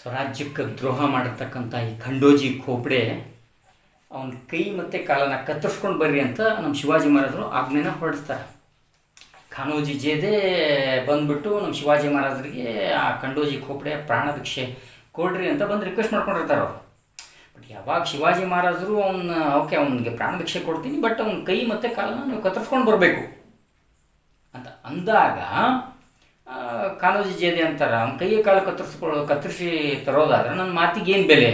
ಸ್ವರಾಜ್ಯಕ್ಕೆ ದ್ರೋಹ ಮಾಡಿರ್ತಕ್ಕಂಥ ಈ ಖಂಡೋಜಿ ಖೋಪಡೆ, ಅವನ ಕೈ ಮತ್ತು ಕಾಲನ್ನ ಕತ್ತರಿಸ್ಕೊಂಡು ಬರ್ರಿ ಅಂತ ನಮ್ಮ ಶಿವಾಜಿ ಮಹಾರಾಜರು ಆಜ್ಞೆನ ಹೊರಡಿಸ್ತಾರೆ. ಖಾನೋಜಿ ಜೇದೆ ಬಂದ್ಬಿಟ್ಟು ನಮ್ಮ ಶಿವಾಜಿ ಮಹಾರಾಜರಿಗೆ ಆ ಖಂಡೋಜಿ ಖೋಪಡೆ ಪ್ರಾಣ ಭಿಕ್ಷೆ ಕೊಡ್ರಿ ಅಂತ ಬಂದು ರಿಕ್ವೆಸ್ಟ್ ಮಾಡ್ಕೊಂಡಿರ್ತಾರೆ ಅವರು. ಬಟ್ ಯಾವಾಗ ಶಿವಾಜಿ ಮಹಾರಾಜರು ಅವನ್ನ ಓಕೆ, ಅವನಿಗೆ ಪ್ರಾಣ ಭಿಕ್ಷೆ ಕೊಡ್ತೀನಿ ಬಟ್ ಅವನ ಕೈ ಮತ್ತು ಕಾಲನ್ನ ನೀವು ಕತ್ತರಿಸ್ಕೊಂಡು ಬರಬೇಕು. ಅಂತ ಅಂದಾಗ ಆ, ಕಾನೋಜಿ ಜೇದೆ ಅಂತಾರೆ ಅವ್ನ ಕೈಯ ಕಾಲು ಕತ್ತರಿಸ್ಕೊಳ್ಳೋ ಕತ್ತರಿಸಿ ತರೋದಾದ್ರೆ ನನ್ನ ಮಾತಿಗೆ ಏನು ಬೆಲೆ?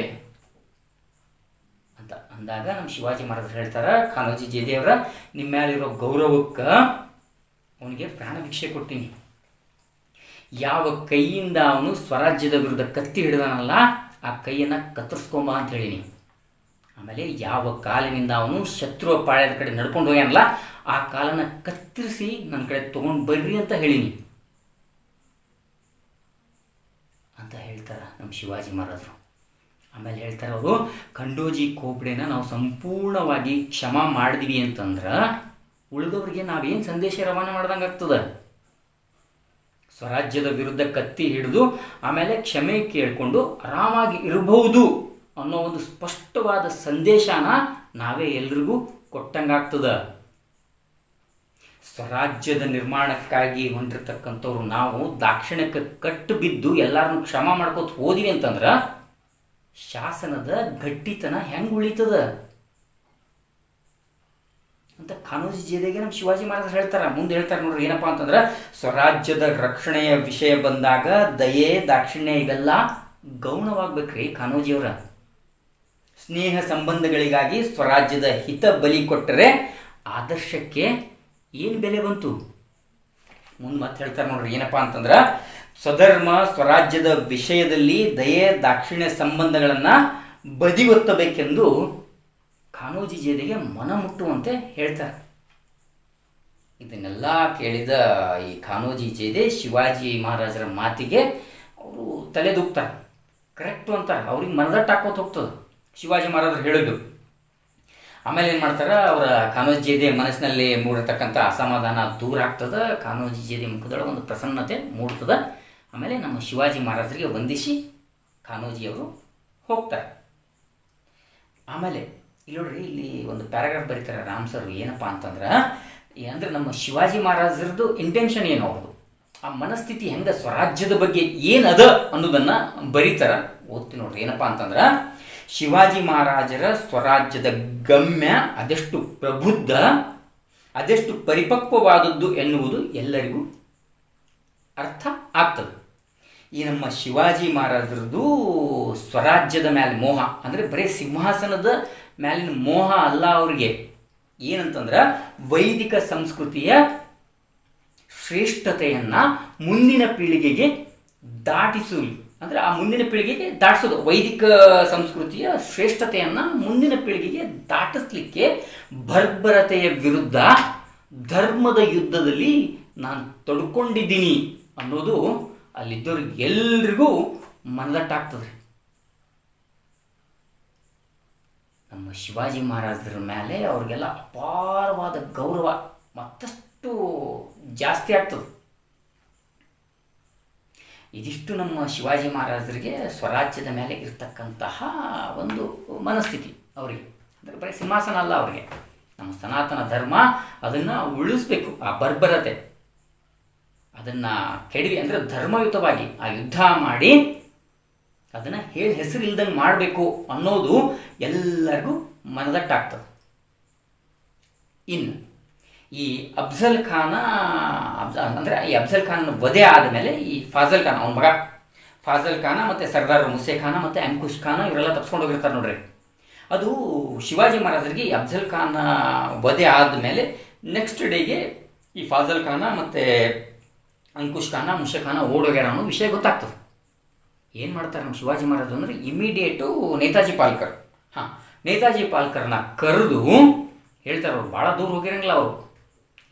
ಅಂತ ಅಂದಾಗ ನಮ್ಮ ಶಿವಾಜಿ ಮಹಾರಾಜರು ಹೇಳ್ತಾರೆ ಕಾಲೋಜಿ ಜೇದೇವ್ರ ನಿಮ್ಮ ಮೇಲಿರೋ ಗೌರವಕ್ಕೆ ಅವನಿಗೆ ಪ್ರಾಣ ಭಿಕ್ಷೆ ಕೊಡ್ತೀನಿ ಯಾವ ಕೈಯಿಂದ ಅವನು ಸ್ವರಾಜ್ಯದ ವಿರುದ್ಧ ಕತ್ತಿ ಹಿಡಿದಾನಲ್ಲ ಆ ಕೈಯನ್ನು ಕತ್ತರಿಸ್ಕೊಂಬ ಅಂತ ಹೇಳಿನಿ. ಆಮೇಲೆ ಯಾವ ಕಾಲಿನಿಂದ ಅವನು ಶತ್ರು ಪಾಳ್ಯದ ಕಡೆ ನಡ್ಕೊಂಡು ಹೋಗ್ಯಾನಲ್ಲ ಆ ಕಾಲನ್ನು ಕತ್ತರಿಸಿ ನನ್ನ ಕಡೆ ತೊಗೊಂಡು ಬರ್ರಿ ಅಂತ ಹೇಳೀನಿ. ಅಂತ ಹೇಳ್ತಾರೆ ನಮ್ಮ ಶಿವಾಜಿ ಮಹಾರಾಜರು. ಆಮೇಲೆ ಹೇಳ್ತಾರೆ ಅವರು, ಖಂಡೋಜಿ ಕೋಬ್ಡೆನ ನಾವು ಸಂಪೂರ್ಣವಾಗಿ ಕ್ಷಮ ಮಾಡಿದ್ವಿ ಅಂತಂದ್ರೆ ಉಳಿದವ್ರಿಗೆ ನಾವೇನು ಸಂದೇಶ ರವಾನೆ ಮಾಡ್ದಂಗೆ ಆಗ್ತದೆ? ಸ್ವರಾಜ್ಯದ ವಿರುದ್ಧ ಕತ್ತಿ ಹಿಡಿದು ಆಮೇಲೆ ಕ್ಷಮೆ ಕೇಳಿಕೊಂಡು ಆರಾಮಾಗಿ ಇರಬಹುದು ಅನ್ನೋ ಒಂದು ಸ್ಪಷ್ಟವಾದ ಸಂದೇಶನ ನಾವೇ ಎಲ್ರಿಗೂ ಕೊಟ್ಟಂಗಾಗ್ತದೆ ಸ್ವರಾಜ್ಯದ ನಿರ್ಮಾಣಕ್ಕಾಗಿ ಹೊಂಟಿರ್ತಕ್ಕಂಥವ್ರು ನಾವು ದಾಕ್ಷಿಣ್ಯಕ್ಕೆ ಕಟ್ಟು ಬಿದ್ದು ಎಲ್ಲರನ್ನು ಕ್ಷಮ ಮಾಡ್ಕೋತ ಹೋದಿವಿ ಅಂತಂದ್ರೆ ಶಾಸನದ ಗಟ್ಟಿತನ ಹೆಂಗೆ ಉಳಿತದ? ಅಂತ ಕಾನೂಜಿ ಜೇದೆಗೆ ನಮ್ಮ ಶಿವಾಜಿ ಮಹಾರಾಜರು ಹೇಳ್ತಾರೆ. ಮುಂದೆ ಹೇಳ್ತಾರೆ ನೋಡ್ರಿ ಏನಪ್ಪಾ ಅಂತಂದ್ರೆ, ಸ್ವರಾಜ್ಯದ ರಕ್ಷಣೆಯ ವಿಷಯ ಬಂದಾಗ ದಯೆ, ದಾಕ್ಷಿಣ್ಯ ಇವೆಲ್ಲ ಗೌಣವಾಗ್ಬೇಕ್ರಿ ಕಾನೋಜಿಯವರ ಸ್ನೇಹ ಸಂಬಂಧಗಳಿಗಾಗಿ ಸ್ವರಾಜ್ಯದ ಹಿತ ಬಲಿ ಕೊಟ್ಟರೆ ಆದರ್ಶಕ್ಕೆ ಏನು ಬೆಲೆ ಬಂತು? ಮುಂದೆ ಮತ್ತೆ ಹೇಳ್ತಾರೆ ನೋಡ್ರಿ, ಏನಪ್ಪಾ ಅಂತಂದ್ರೆ ಸ್ವಧರ್ಮ, ಸ್ವರಾಜ್ಯದ ವಿಷಯದಲ್ಲಿ ದಯೆ, ದಾಕ್ಷಿಣ್ಯ ಸಂಬಂಧಗಳನ್ನು ಬದಿಗೊತ್ತಬೇಕೆಂದು ಕಾನೋಜಿ ಜೇದಿಗೆ ಮನ ಮುಟ್ಟುವಂತೆ ಹೇಳ್ತಾರೆ. ಇದನ್ನೆಲ್ಲ ಕೇಳಿದ ಈ ಖಾನೋಜಿ ಜೇದೆ ಶಿವಾಜಿ ಮಹಾರಾಜರ ಮಾತಿಗೆ ಅವರು ತಲೆದೂಗ್ತಾರೆ. ಕರೆಕ್ಟು ಅಂತಾರೆ ಅವ್ರಿಗೆ ಮನದಟ್ಟು ಹಾಕೋತ ಹೋಗ್ತದೆ. ಶಿವಾಜಿ ಮಹಾರಾಜರು ಹೇಳಿದ್ದು ಆಮೇಲೆ ಏನು ಮಾಡ್ತಾರೆ, ಅವರ ಕಾನೋಜಿ ಮನಸ್ಸಿನಲ್ಲಿ ಮೂಡಿರ್ತಕ್ಕಂಥ ಅಸಮಾಧಾನ ದೂರ ಆಗ್ತದೆ ಕಾನೂಜಿ ಜೇದೆ ಮುಖದೊಳಗೆ ಒಂದು ಪ್ರಸನ್ನತೆ ಮೂಡ್ತದೆ. ಆಮೇಲೆ ನಮ್ಮ ಶಿವಾಜಿ ಮಹಾರಾಜರಿಗೆ ವಂದಿಸಿ ಕಾನೋಜಿಯವರು ಹೋಗ್ತಾರೆ. ಆಮೇಲೆ ಇಲ್ಲಿ ನೋಡ್ರಿ, ಇಲ್ಲಿ ಒಂದು ಪ್ಯಾರಾಗ್ರಾಫ್ ಬರೀತಾರೆ ರಾಮ್ ಸರ್ ಏನಪ್ಪ ಅಂತಂದ್ರೆ ಅಂದರೆ ನಮ್ಮ ಶಿವಾಜಿ ಮಹಾರಾಜರದ್ದು ಇಂಟೆನ್ಷನ್ ಏನು ಅವ್ರದ್ದು? ಆ ಮನಸ್ಥಿತಿ ಹೆಂಗೆ ಸ್ವರಾಜ್ಯದ ಬಗ್ಗೆ ಏನದ ಅನ್ನೋದನ್ನು ಬರೀತಾರ. ಓದ್ತೀನಿ ನೋಡ್ರಿ, ಏನಪ್ಪ ಅಂತಂದ್ರೆ ಶಿವಾಜಿ ಮಹಾರಾಜರ ಸ್ವರಾಜ್ಯದ ಗಮ್ಯ ಅದೆಷ್ಟು ಪ್ರಬುದ್ಧ, ಅದೆಷ್ಟು ಪರಿಪಕ್ವವಾದದ್ದು ಎನ್ನುವುದು ಎಲ್ಲರಿಗೂ ಅರ್ಥ ಆಗ್ತದೆ. ಈ ನಮ್ಮ ಶಿವಾಜಿ ಮಹಾರಾಜರದು ಸ್ವರಾಜ್ಯದ ಮೇಲೆ ಮೋಹ, ಅಂದರೆ ಬರೀ ಸಿಂಹಾಸನದ ಮೇಲಿನ ಮೋಹ ಅಲ್ಲ ಅವರಿಗೆ. ಏನಂತಂದ್ರೆ ವೈದಿಕ ಸಂಸ್ಕೃತಿಯ ಶ್ರೇಷ್ಠತೆಯನ್ನು ಮುಂದಿನ ಪೀಳಿಗೆಗೆ ದಾಟಿಸಲಿ ಅಂದರೆ ಆ ಮುಂದಿನ ಪೀಳಿಗೆಗೆ ದಾಟಿಸೋದು. ವೈದಿಕ ಸಂಸ್ಕೃತಿಯ ಶ್ರೇಷ್ಠತೆಯನ್ನು ಮುಂದಿನ ಪೀಳಿಗೆಗೆ ದಾಟಿಸ್ಲಿಕ್ಕೆ ಬರ್ಬರತೆಯ ವಿರುದ್ಧ ಧರ್ಮದ ಯುದ್ಧದಲ್ಲಿ ನಾನು ತೊಡ್ಕೊಂಡಿದ್ದೀನಿ ಅನ್ನೋದು ಅಲ್ಲಿದ್ದವ್ರಿಗೆ ಎಲ್ರಿಗೂ ಮನದಟ್ಟಾಗ್ತದೆ. ನಮ್ಮ ಶಿವಾಜಿ ಮಹಾರಾಜರ ಮೇಲೆ ಅವ್ರಿಗೆಲ್ಲ ಅಪಾರವಾದ ಗೌರವ ಮತ್ತಷ್ಟು ಜಾಸ್ತಿ ಆಗ್ತದೆ. ಇದಿಷ್ಟು ನಮ್ಮ ಶಿವಾಜಿ ಮಹಾರಾಜರಿಗೆ ಸ್ವರಾಜ್ಯದ ಮೇಲೆ ಇರತಕ್ಕಂತಹ ಒಂದು ಮನಸ್ಥಿತಿ ಅವರಿಗೆ. ಅಂದರೆ ಬರೀ ಸಿಂಹಾಸನ ಅಲ್ಲ ಅವರಿಗೆ. ನಮ್ಮ ಸನಾತನ ಧರ್ಮ ಅದನ್ನು ಉಳಿಸ್ಬೇಕು, ಆ ಬರ್ಬರತೆ. ಅದನ್ನು ಕೆಡವಿ, ಅಂದರೆ ಧರ್ಮಯುತವಾಗಿ ಆ ಯುದ್ಧ ಮಾಡಿ ಅದನ್ನು ಹೇಳಿ ಹೆಸರು ಇಲ್ದಂಗೆ ಮಾಡಬೇಕು ಅನ್ನೋದು ಎಲ್ಲರಿಗೂ ಮನದಟ್ಟಾಗ್ತದೆ. ಇನ್ನು ಈ ಅಫ್ಜಲ್ ಖಾನ ಅಂದರೆ ಈ ಅಫ್ಜಲ್ ಖಾನ್ ವಧೆ ಆದಮೇಲೆ ಈ ಫಾಜಲ್ ಖಾನ್, ಅವನ ಮಗ. ಫಾಜಲ್ ಖಾನ ಮತ್ತು ಸರ್ದಾರ್ ಮುಸೆ ಖಾನ ಮತ್ತು ಅಂಕುಶ್ ಖಾನ ಇವರೆಲ್ಲ ತಪ್ಸ್ಕೊಂಡು ಹೋಗಿರ್ತಾರೆ ನೋಡ್ರಿ. ಅದು ಶಿವಾಜಿ ಮಹಾರಾಜರಿಗೆ ಈ ಅಫ್ಜಲ್ ಖಾನ್ ವಧೆ ಆದಮೇಲೆ ನೆಕ್ಸ್ಟ್ ಡೇಗೆ ಈ ಫಾಜಲ್ ಖಾನ ಮತ್ತು ಅಂಕುಶ್ ಖಾನ, ಮುಸೆ ಖಾನ ಓಡೋಗ್ಯಾರ ಅನ್ನೋ ವಿಷಯ ಗೊತ್ತಾಗ್ತದೆ. ಏನು ಮಾಡ್ತಾರೆ ನಮ್ಮ ಶಿವಾಜಿ ಮಹಾರಾಜರು ಅಂದರೆ ಇಮಿಡಿಯೇಟು ನೇತಾಜಿ ಪಾಲ್ಕರ್. ಹಾಂ, ನೇತಾಜಿ ಪಾಲ್ಕರ್ನ ಕರೆದು ಹೇಳ್ತಾರೆ ಅವ್ರು ಭಾಳ ದೂರ ಹೋಗಿರಂಗಿಲ್ಲ ಅವರು.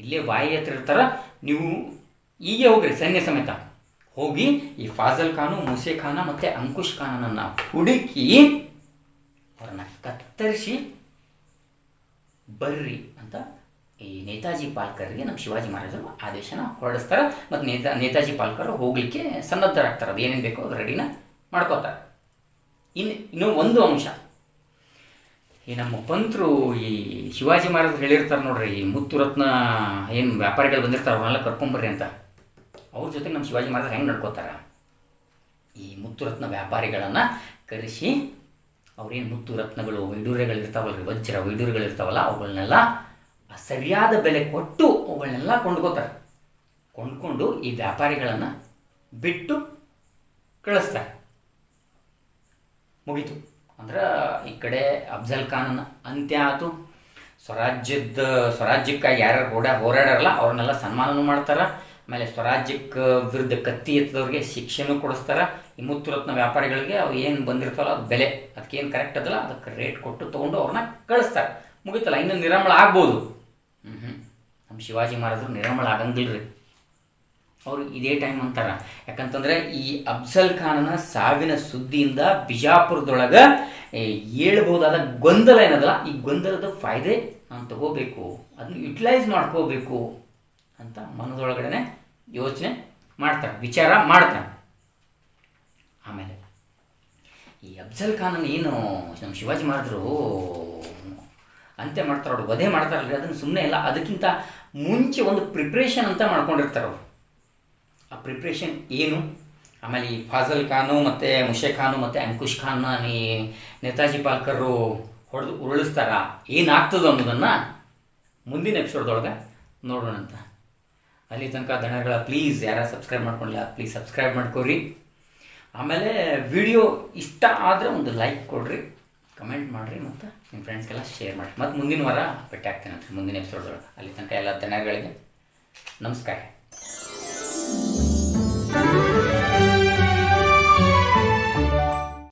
ಇಲ್ಲೇ ಬಾಯಿ ಹತ್ರ ಇರ್ತಾರೆ, ನೀವು ಹೀಗೆ ಹೋಗ್ರಿ, ಸೈನ್ಯ ಸಮೇತ. ಹೋಗಿ ಈ ಫಾಜಲ್ ಖಾನು, ಮುಸೆ ಖಾನ ಮತ್ತು ಅಂಕುಶ್ ಖಾನನನ್ನು ಹುಡುಕಿ ಅವ್ರನ್ನ ಕತ್ತರಿಸಿ ಬರ್ರಿ ಅಂತ ಈ ನೇತಾಜಿ ಪಾಲ್ಕರ್ಗೆ ನಮ್ಮ ಶಿವಾಜಿ ಮಹಾರಾಜರು ಆದೇಶನ ಹೊರಡಿಸ್ತಾರೆ. ಮತ್ತು ನೇತಾ, ನೇತಾಜಿ ಪಾಲ್ಕರ್ ಹೋಗಲಿಕ್ಕೆ ಸನ್ನದ್ಧರಾಗ್ತಾರೆ. ಅದು ಏನೇನು ಬೇಕೋ ರೆಡಿನ ಮಾಡ್ಕೋತಾರೆ. ಇನ್ನು ಇನ್ನೂ ಒಂದು ಅಂಶ. ಈ ನಮ್ಮ ಪಂತರು ಈ ಶಿವಾಜಿ ಮಹಾರಾಜರು ಹೇಳಿರ್ತಾರೆ ನೋಡ್ರಿ, ಈ ಮುತ್ತು ರತ್ನ ಏನು ವ್ಯಾಪಾರಿಗಳು ಬಂದಿರ್ತಾರೆ, ಅವ್ರನ್ನೆಲ್ಲ ಕರ್ಕೊಂಬರ್ರಿ ಅಂತ. ಅವ್ರ ಜೊತೆ ನಮ್ಮ ಶಿವಾಜಿ ಮಹಾರಾಜರು ಹೆಂಗೆ ನಡ್ಕೋತಾರೆ? ಈ ಮುತ್ತು ರತ್ನ ವ್ಯಾಪಾರಿಗಳನ್ನು ಕರೆಸಿ, ಅವ್ರೇನು ಮುತ್ತು ರತ್ನಗಳು ವೈಡೂರ್ಯಗಳು ಇರ್ತಾವಲ್ರಿ, ವಜ್ರ ವೈಡೂರ್ಯಗಳು ಇರ್ತಾವಲ್ಲ ಅವುಗಳನ್ನೆಲ್ಲ ಸರಿಯಾದ ಬೆಲೆ ಕೊಟ್ಟು ಅವುಗಳನ್ನೆಲ್ಲ ಕೊಂಡ್ಕೋತಾರೆ. ಕೊಂಡ್ಕೊಂಡು ಈ ವ್ಯಾಪಾರಿಗಳನ್ನು ಬಿಟ್ಟು ಕಳಿಸ್ತಾರೆ. ಮುಗೀತು. ಅಂದ್ರೆ ಈ ಕಡೆ ಅಫ್ಜಲ್ ಖಾನನ ಅಂತ್ಯ ಆಯಿತು ಸ್ವರಾಜ್ಯದ ಸ್ವರಾಜ್ಯಕ್ಕಾಗಿ ಯಾರ್ಯಾರು ಓಡಾ ಹೋರಾಡಾರಲ್ಲ ಅವ್ರನ್ನೆಲ್ಲ ಸನ್ಮಾನನೂ ಮಾಡ್ತಾರೆ. ಆಮೇಲೆ ಸ್ವರಾಜ್ಯಕ್ಕೆ ವಿರುದ್ಧ ಕತ್ತಿ ಎತ್ತದವ್ರಿಗೆ ಶಿಕ್ಷೆನೂ ಕೊಡಿಸ್ತಾರೆ. ಈ ಮುತ್ತು ರತ್ನ ವ್ಯಾಪಾರಿಗಳಿಗೆ ಅವು ಏನು ಬಂದಿರ್ತಾವಲ್ಲ, ಅದು ಬೆಲೆ. ಅದಕ್ಕೆ ಏನು ಕರೆಕ್ಟ್ ಅದಲ್ಲ, ಅದಕ್ಕೆ ರೇಟ್ ಕೊಟ್ಟು ತೊಗೊಂಡು ಅವ್ರನ್ನ ಕಳಿಸ್ತಾರೆ. ಮುಗೀತಲ್ಲ, ಇನ್ನು ನಿರಾಮಳ ಆಗ್ಬೋದು. ಹ್ಞೂ ಹ್ಞೂ ನಮ್ಮ ಶಿವಾಜಿ ಮಹಾರಾಜರು ನಿರಾಮಳ ಆಗಂಗಿಲ್ಲ ರೀ ಅವರು ಇದೇ ಟೈಮ್ ಅಂತಾರ. ಯಾಕಂತಂದ್ರೆ ಈ ಅಫ್ಜಲ್ ಖಾನನ ಸಾವಿನ ಸುದ್ದಿಯಿಂದ ಬಿಜಾಪುರದೊಳಗೆ ಹೇಳ್ಬೋದಾದ ಗೊಂದಲ ಏನದಲ್ಲ ಈ ಗೊಂದಲದ ಫಾಯ್ದೆ ನಾನು ತಗೋಬೇಕು. ಅದನ್ನ ಯುಟಿಲೈಸ್ ಮಾಡ್ಕೋಬೇಕು ಅಂತ ಮನದೊಳಗಡೆನೆ ಯೋಚನೆ ಮಾಡ್ತಾರೆ, ವಿಚಾರ ಮಾಡ್ತಾರೆ. ಆಮೇಲೆ ಈ ಅಫ್ಜಲ್ ಖಾನನ ಏನು ನಮ್ಮ ಶಿವಾಜಿ ಮಹಾರಾಜರು ಅಂತೆ ಮಾಡ್ತಾರೆ ಅವ್ರು ವಧೆ ಮಾಡ್ತಾರಲ್ರಿ, ಅದನ್ನು ಸುಮ್ಮನೆ ಇಲ್ಲ ಅದಕ್ಕಿಂತ ಮುಂಚೆ ಒಂದು ಪ್ರಿಪ್ರೇಷನ್ ಅಂತ ಮಾಡ್ಕೊಂಡಿರ್ತಾರೆ ಅವರು ಆ ಪ್ರಿಪ್ರೇಷನ್ ಏನು? ಆಮೇಲೆ ಈ ಫಾಜಲ್ ಖಾನು ಮತ್ತು ಮುಷೆ ಖಾನು ಮತ್ತು ಅಂಕುಶ್ ಖಾನ್ನ ಈ ನೇತಾಜಿ ಪಾಲ್ಕರು ಹೊಡೆದು ಉರುಳಿಸ್ತಾರ? ಏನಾಗ್ತದೆ ಅನ್ನೋದನ್ನು ಮುಂದಿನ ಎಪಿಸೋಡ್ದೊಳಗೆ ನೋಡೋಣ ಅಂತ. ಅಲ್ಲಿ ತನಕ ದಣಗಳ ಪ್ಲೀಸ್ ಯಾರು ಸಬ್ಸ್ಕ್ರೈಬ್ ಮಾಡ್ಕೊಂಡಿಲ್ಲ ಪ್ಲೀಸ್ ಸಬ್ಸ್ಕ್ರೈಬ್ ಮಾಡ್ಕೊರಿ ಆಮೇಲೆ ವಿಡಿಯೋ ಇಷ್ಟ ಆದರೆ ಒಂದು ಲೈಕ್ ಕೊಡ್ರಿ ಕಮೆಂಟ್ ಮಾಡಿರಿ ಮತ್ತು ನಿಮ್ಮ ಫ್ರೆಂಡ್ಸ್ಗೆಲ್ಲ ಶೇರ್ ಮಾಡಿ ಮತ್ತು ಮುಂದಿನ ವಾರ ಭೇಟಿ ಆಗ್ತೇನೆ ಅಂತ ಮುಂದಿನ ಎಪಿಸೋಡ್ದೊಳಗೆ. ಅಲ್ಲಿ ತನಕ ಎಲ್ಲ ದಣಗಳಿಗೆ ನಮಸ್ಕಾರ.